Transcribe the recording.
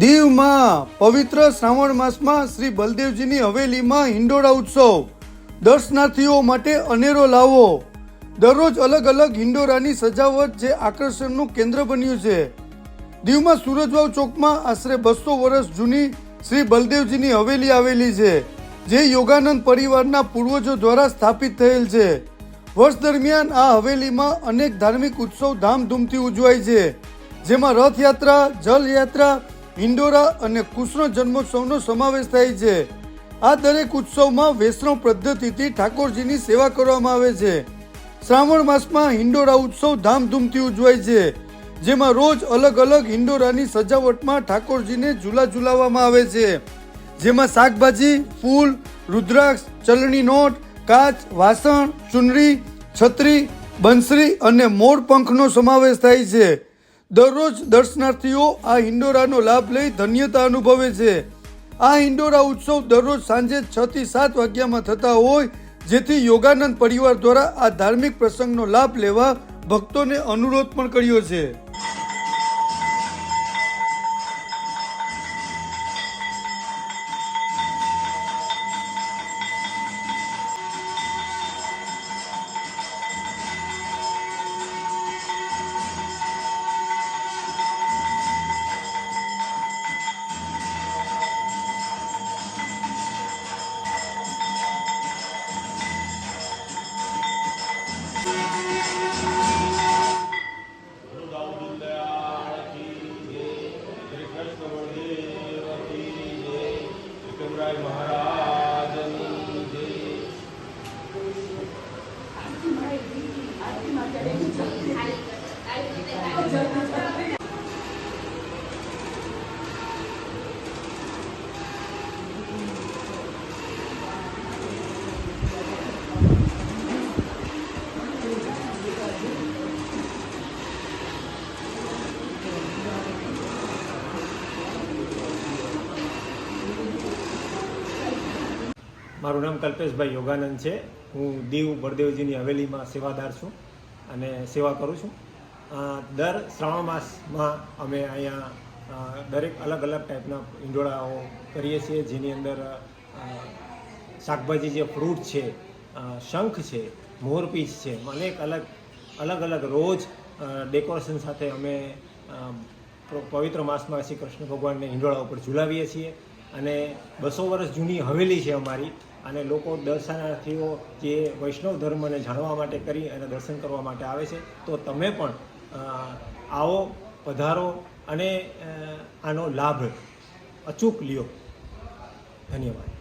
દીવમાં પવિત્ર શ્રાવણ માસમાં શ્રી બલદેવજીની હવેલીમાં હિંડોળા ઉત્સવ. દર્શનાર્થીઓ માટે અનેરો લાવો. દરરોજ અલગ અલગ હિંડોરાની સજાવટ જે આકર્ષણનું કેન્દ્ર બન્યું છે. દીવમાં સુરજવાવ ચોકમાં આશરે બસો વર્ષ જૂની શ્રી બલદેવજીની હવેલી આવેલી છે, જે યોગાનંદ પરિવારના પૂર્વજો દ્વારા સ્થાપિત થયેલ છે. વર્ષ દરમિયાન આ હવેલીમાં અનેક ધાર્મિક ઉત્સવ ધામધૂમથી ઉજવાય છે, જેમાં રથયાત્રા, જલયાત્રા હિંડોરા અને કૃષ્ણ જન્મોત્સવનો સમાવેશ થાય છે. આ દરેક ઉત્સવમાં વૈષ્ણવ પદ્ધતિથી ઠાકોરજીની સેવા કરવામાં આવે છે. શ્રાવણ માસમાં હિંડોરા ઉત્સવ ધામધૂમથી ઉજવાય છે, જેમાં રોજ અલગ અલગ હિંડોરાની સજાવટમાં ઠાકોરજીને ઝૂલા ઝૂલાવવામાં આવે છે. જેમાં શાકભાજી, ફૂલ, રુદ્રાક્ષ, ચલણી નોટ, કાચ, વાસણ, ચુનરી, છત્રી, બંસરી અને મોર પંખનો સમાવેશ થાય છે. દરરોજ દર્શનાર્થીઓ આ હિંડોરાનો લાભ લઈ ધન્યતા અનુભવે છે. આ હિંડોરા ઉત્સવ દરરોજ સાંજે છ થી સાત વાગ્યામાં થતા હોય, જેથી યોગાનંદ પરિવાર દ્વારા આ ધાર્મિક પ્રસંગનો લાભ લેવા ભક્તોને અનુરોધ પણ કર્યો છે. મહારાજની જય. મારું નામ કલ્પેશભાઈ યોગાનંદ છે. હું દીવ બળદેવજીની હવેલીમાં સેવાદાર છું અને સેવા કરું છું. દર શ્રાવણ માસમાં અમે અહીંયા દરેક અલગ અલગ ટાઈપના ઈંડોળાઓ કરીએ છીએ, જેની અંદર શાકભાજી જે ફ્રૂટ છે શંખ છે, મોરપીસ છે, અનેક અલગ અલગ અલગ રોજ ડેકોરેશન સાથે અમે પવિત્ર માસમાં શ્રી કૃષ્ણ ભગવાનને હિંડોળા ઉપર ઝુલાવીએ છીએ. અને બસો વર્ષ જૂની હવેલી છે અમારી અને લોકો દર્શનાર્થીઓ જે વૈષ્ણવ ધર્મને જાણવા માટે કરી અને દર્શન કરવા માટે આવે છે, તો તમે પણ આવો, પધારો અને આનો લાભ અચૂક લ્યો. ધન્યવાદ.